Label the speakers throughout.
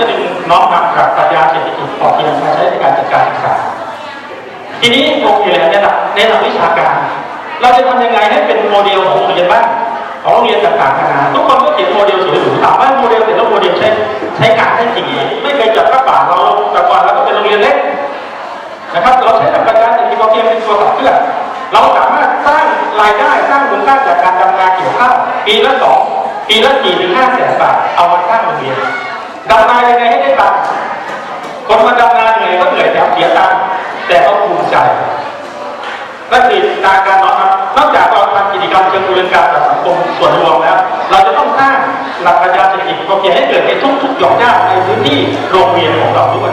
Speaker 1: จะดึงน้องนำกับปรัชญาเศรษฐกิจพอเพียงมาใช้ในการจัดการศึกษา ทีนี้โรงเรียนในหลักในหลักวิชาการ เราจะทำยังไงให้เป็นโมเดลของโรงเรียนบ้างของโรงเรียนต่างๆนานาทุกคนก็เขียนโมเดลสวยๆถามว่าโมเดลแต่ละโมเดลใช้ใช้การได้จริงไม่เคยจัดกระป่าเราแต่ก่อนเราก็เป็นโรงเรียนเล็กนะครับเราใช้หลักปรัชญาเศรษฐกิจพอเพียงเป็นตัวขับเคลื่อนเราสามารถสร้างรายได้สร้างมูลค่าจากการทำนาเกี่ยวข้าวปีละสองปีละสี่ถึงห้าแสนบาทเอามาสร้างโรงเรียน ดำนายังไงให้ได้ตังค์คนมาดำนาเหนื่อยก็เหนื่อยแถมเสียตังค์แต่เขาภูมิใจนั่นคือกาการน้อมครับนอกจากเราทำกิจกรรมเชิงบูรณาการกับสังคมส่วนรวมแล้ว เราจะต้องสร้างหลักปรัชญาเศรษฐกิจพอเพียงให้เกิดในทุกๆหย่อมย่าในพื้นที่โรงเรียนของเราด้วย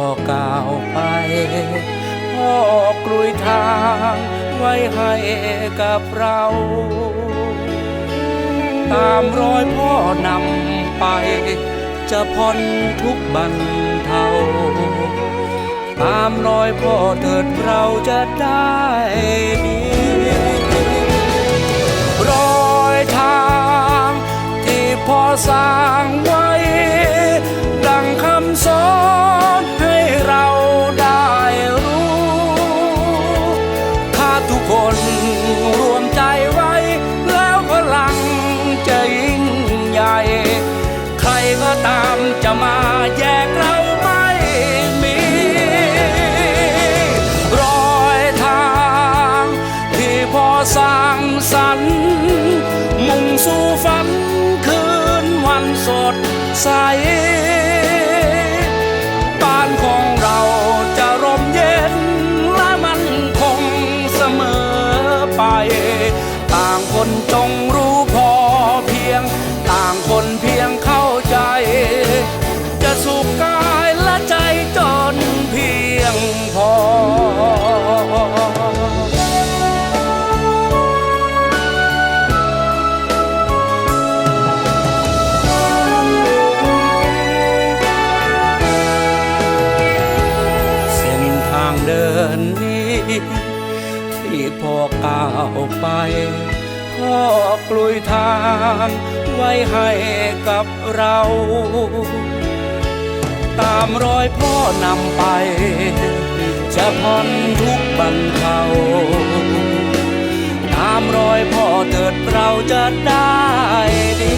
Speaker 2: พ่อก้าวไป พ่อกลุยทางไว้ให้กับเรา ตามรอยพ่อนำไป จะพ้นทุกบันเทา ตามรอยพ่อเถิดเราจะได้ดีรอยทางที่พ่อสร้างไว้ มจะมาแยกเราไม่มี รอยทางที่พ่อสร้างสรรค์มุ่งสู่ฝันคืนวันสดใส ก้าวไป พ่อกลุยทางไว้ให้กับเรา ตามรอยพ่อนำไป จะพ้นทุกบรรเทาตามรอยพ่อเกิดเราจะได้ดี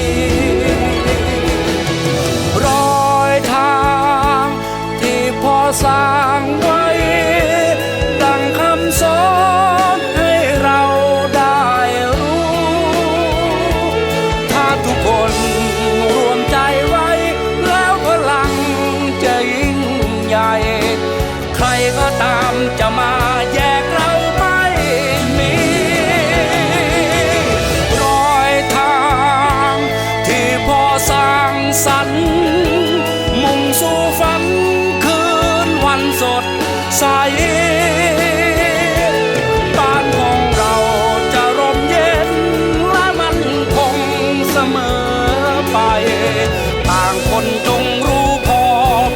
Speaker 2: ต่างคนต้องรู้พอ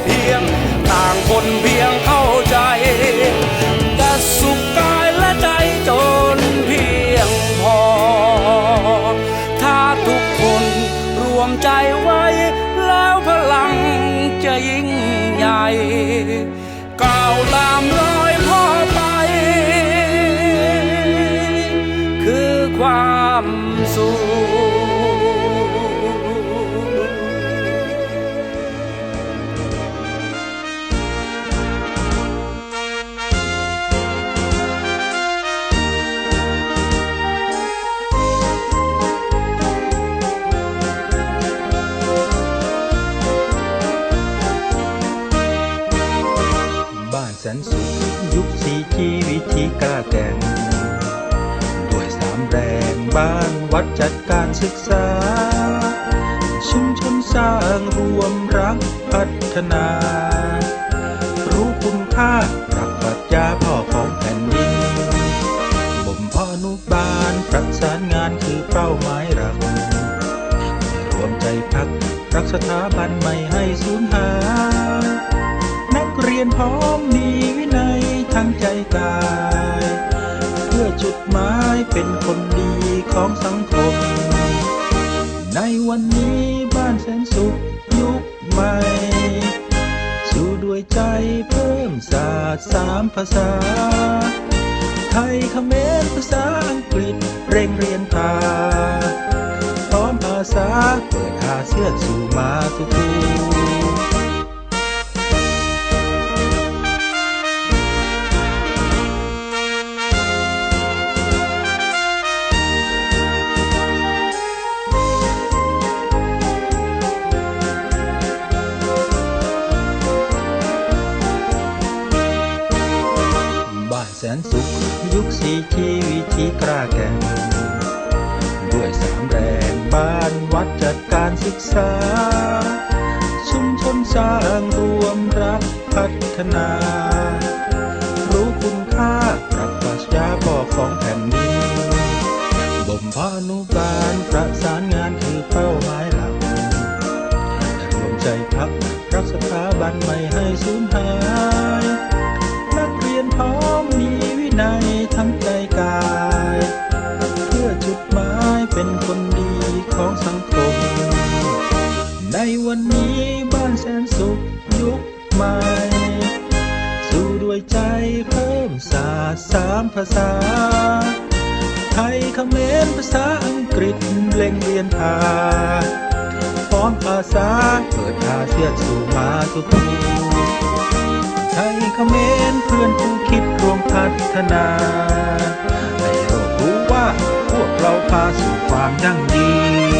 Speaker 2: เพียง ต่างคนเพียงเข้าใจจะสุขกายและใจจนเพียงพอ ถ้าทุกคนรวมใจไว้ แล้วพลังจะยิ่งใหญ่ก้าวลามลอยพ่อ
Speaker 3: ไป คือความสุข บ้านวัดจัดการศึกษา ชุมชนสร้างรวมรักพัฒนา รู้คุณค่ารักปรัชญาพ่อของแผ่นดิน บ่มพ่อนุบาลประสานงานคือเป้าหมายหลักรวมใจพักรักสถาบันไม่ให้สูญหาย นักเรียนพร้อมมีวินัยทั้งใจกาย จุดหมายเป็นคนดีของสังคม ในวันนี้บ้านแสนสุขยุคใหม่ สู่ด้วยใจเพิ่มศาสตร์สามภาษา ไทยเขมรภาษาอังกฤษเร่งเรียนพาพร้อมภาษาเปิดอาเซียนสู่มาตุภูบ้ นแสนสุข ยุคสีชีวิธีกล้าแก่งด้วยสามแรงบ้านวัดจัดการศึกษา ชุมชนสร้างรวมรักพัฒนา วินัยทั้งใจกาย เพื่อจุดหมายเป็นคนดีของสังคม ในวันนี้บ้านแสนสุขยุคใหม่ สู่ด้วยใจเพิ่มศาสตร์สามภาษา ไทยเขมรภาษาอังกฤษเล่งเรียนพาพร้อมภาษาเปิดอาเซียนสู่มาตุภูไทยเขมรเพื่อนผู้ พัฒนาให้โลกรู้ว่าพวกเราพาสู่ความยั่งยืน